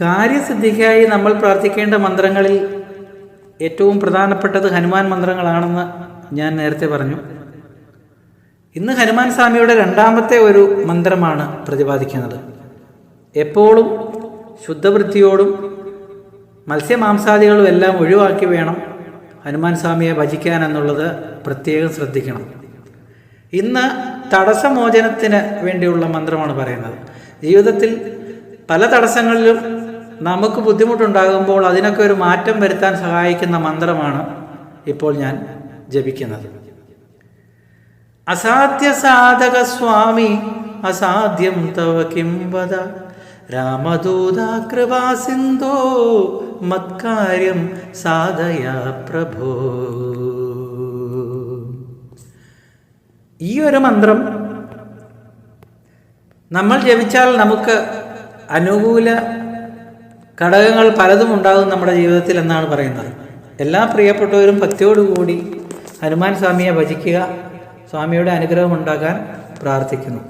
കാര്യസിദ്ധിക്കായി നമ്മൾ പ്രാർത്ഥിക്കേണ്ട മന്ത്രങ്ങളിൽ ഏറ്റവും പ്രധാനപ്പെട്ടത് ഹനുമാൻ മന്ത്രങ്ങളാണെന്ന് ഞാൻ നേരത്തെ പറഞ്ഞു. ഇന്ന് ഹനുമാൻ സ്വാമിയുടെ രണ്ടാമത്തെ ഒരു മന്ത്രമാണ് പ്രതിപാദിക്കുന്നത്. എപ്പോഴും ശുദ്ധവൃത്തിയോടും മത്സ്യമാംസാദികളും എല്ലാം ഒഴിവാക്കി വേണം ഹനുമാൻ സ്വാമിയെ ഭജിക്കാൻ എന്നുള്ളത് പ്രത്യേകം ശ്രദ്ധിക്കണം. ഇന്ന് തടസ്സമോചനത്തിന് വേണ്ടിയുള്ള മന്ത്രമാണ് പറയുന്നത്. ജീവിതത്തിൽ പല തടസ്സങ്ങളിലും നമുക്ക് ബുദ്ധിമുട്ടുണ്ടാകുമ്പോൾ അതിനൊക്കെ ഒരു മാറ്റം വരുത്താൻ സഹായിക്കുന്ന മന്ത്രമാണ് ഇപ്പോൾ ഞാൻ ജപിക്കുന്നത്. അസാധ്യ സാധക സ്വാമി അസാധ്യം തവ കിം വദ. രാമദൂത കൃപാ സിന്ധോ മത്കാര്യം സാധയ പ്രഭോ. ഈ ഒരു മന്ത്രം നമ്മൾ ജപിച്ചാൽ നമുക്ക് അനുകൂല ഘടകങ്ങൾ പലതും ഉണ്ടാകും നമ്മുടെ ജീവിതത്തിൽ എന്നാണ് പറയുന്നത്. എല്ലാ പ്രിയപ്പെട്ടവരും ഭക്തിയോടുകൂടി ഹനുമാൻ സ്വാമിയെ ഭജിക്കുക സ്വാമിയുടെ അനുഗ്രഹം ഉണ്ടാകാൻ പ്രാർത്ഥിക്കുന്നു.